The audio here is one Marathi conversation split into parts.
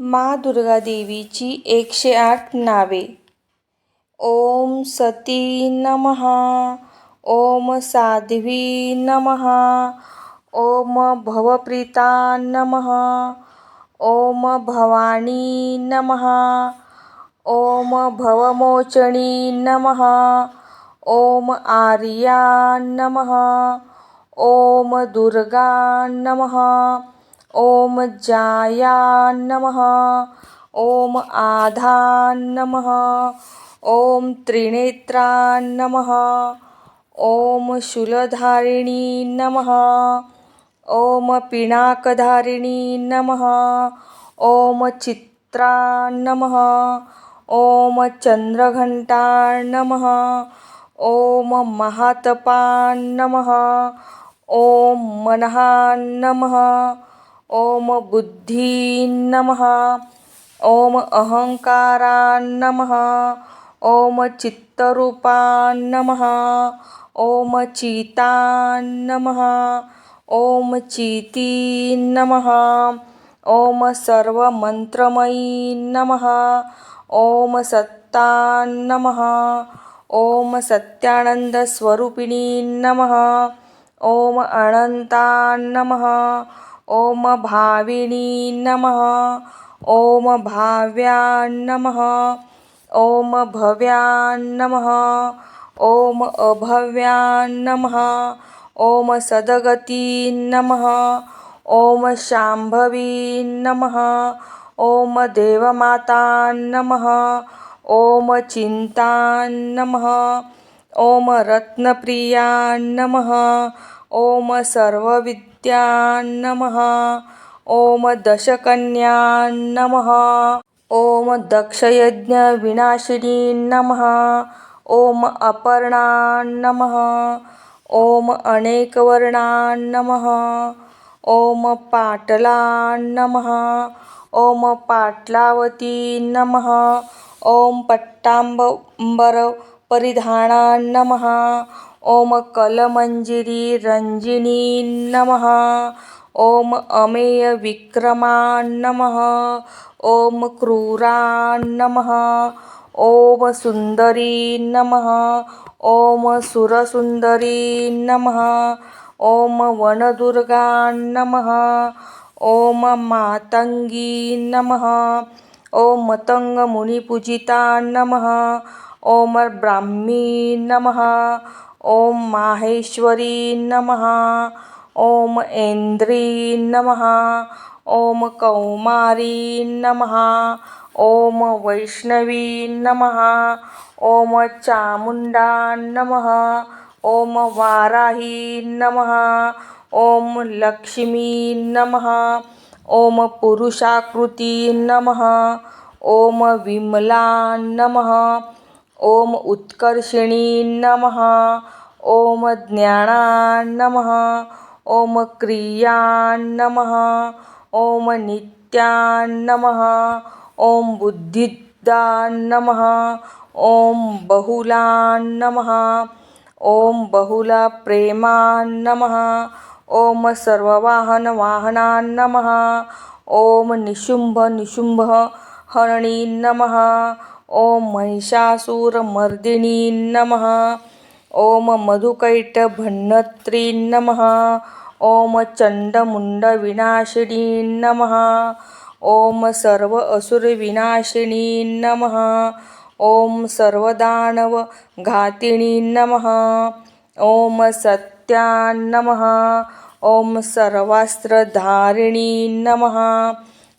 मा दुर्गादेवीची एकशे आठ नावे. ओम सती नमः ओम साध्वी नमः ओम भवप्रीता नमः ओम भवानी नमः ओम भवमोचनी नमः ओम आर्या नमः ओम दुर्गा नमः। ओम जाया नमः। ओम आधा नमः। ओम त्रिनेत्रा नमः। ओम शूलधारिणी नमः। ओम पिणाकधारिणी नमः। ओम चित्रा नमः। ओम चंद्रघंटा नमः। ओम महातपा नमः। ओम मनहा नमः। ओम बुद्धी नमः। ओम अहंकारा नमः। ओम चित्तरूपा नमः। ओम चिता नमः। ओम चिती नमः। ओम सर्वमंत्रमयी नमः। ओम सत्ता नमः। ओम सत्यानंदस्वरूपिणी नमः। ओम अनंता नमः ओम भाविनी नमः। ओम भाव्या नमः। ओम भव्या नमः। ओम अभव्या नमः। ओम सदगती नमः। ओम शांभवी नमः। ओम देवमाता नमः। ओम चिंता नमः। ओम रत्नप्रिया नमः। ओम सर्वविद्या नमः। ओम दशकन्या नमः। ओम दक्षयज्ञविनाशिनी नमः। ओम अपर्णा नमः। ओम अनेकवर्णा नमः। ओम पाटला नमः। ओम पाटलावती नमः। ओम पट्टांबर परिधाना नमः। ओम कलमंजिरी रंजिनी नमः। ओम अमेय विक्रमा नमः। ओम क्रूरा नमः। ओम सुंदरी नमः। ओम सुरसुंदरी नमः। ओम वनदुर्गा नमः। ओम मातंगी नमः। ओम मतंग मुनिपूजिता नमः। ओम ब्राह्मी नमः। ओम माहेश्वरी नमः। ओम ऐन्द्री नमः। ओम कौमारी नमः। ओम वैष्णवी नमः। ओम चामुंडा नमः। ओम वाराही नमः। ओम लक्ष्मी नमः। ओम पुरुषाकृती नमः। ओम विमला नमः। ओम उत्कर्षिणी नमः। ओम ज्ञाना नमः। ओम क्रिया नमः। ओम नित्या नमः। ओम बुद्धिदा नमः। ओम बहुला नमः। ओम बहुला प्रेमा नमः। ओम सर्ववाहन वाहना नमः। ओम निशुंभ निशुंभ हरणी नमः। ओम महिषासुरमर्दिनी नमः। ओम मधुकैटभन्नत्री नमः। ओम चंडमुंडविनाशिनी नमः। ओम सर्व असुरविनाशिनी नमः। ओम सर्वदानवघातिनी नमः। ओम सत्या नमः। ओम सर्वास्त्रधारिणी नमः।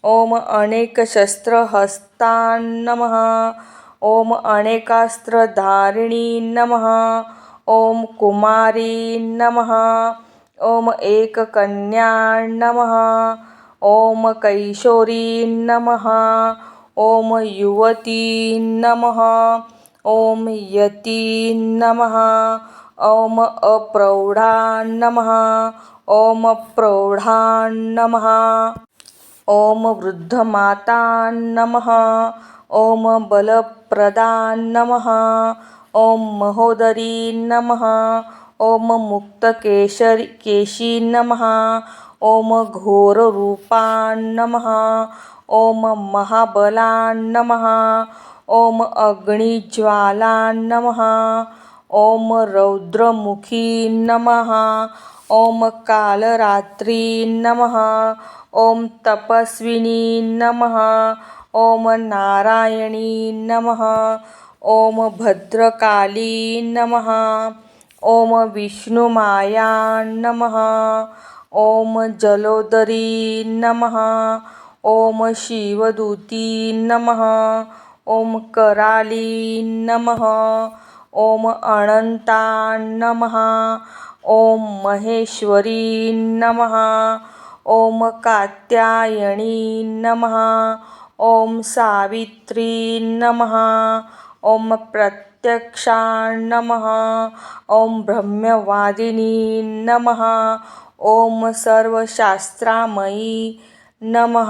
ओम अनेकशस्त्रहस्ता नमः। ओम अनेकास्त्रधारिणी नमः। ओम कुमारी नमः। ओम एककन्या नमः। ओम कैशोरी नमः। ओम युवती नमः। ओम यती नमः। ओम अप्रौढा नमः। ओम प्रौढा नमः। ओम वृद्धमाता नमः। ओम बलप्रदा नमः। ओम महोदरी नमः। ओम मुक्तकेशरी केशी नमः। ओम घोररूपा नमः। ॐ महाबला नमः। ॐ अग्निज्वाला नमः। ॐ रौद्रमुखी नमः। ॐ कालरात्री ओम ॐ तपस्विनी नमः। ॐ नारायणी नमः। ॐ भद्रकाली नमः। ॐ विष्णुमाया नमः। ॐ जलोदरी नमः। ॐ शिवदूती नमः। ॐ कराली नमः। ॐ अनंता नमः। ॐ महेश्वरी नमः। कात्यायणी नमः। ॐ सावित्री नमः। ॐ प्रत्यक्षा नमः। ॐ ब्रह्मवादिनी नमः। ॐ सर्वशास्त्रामयी नमः।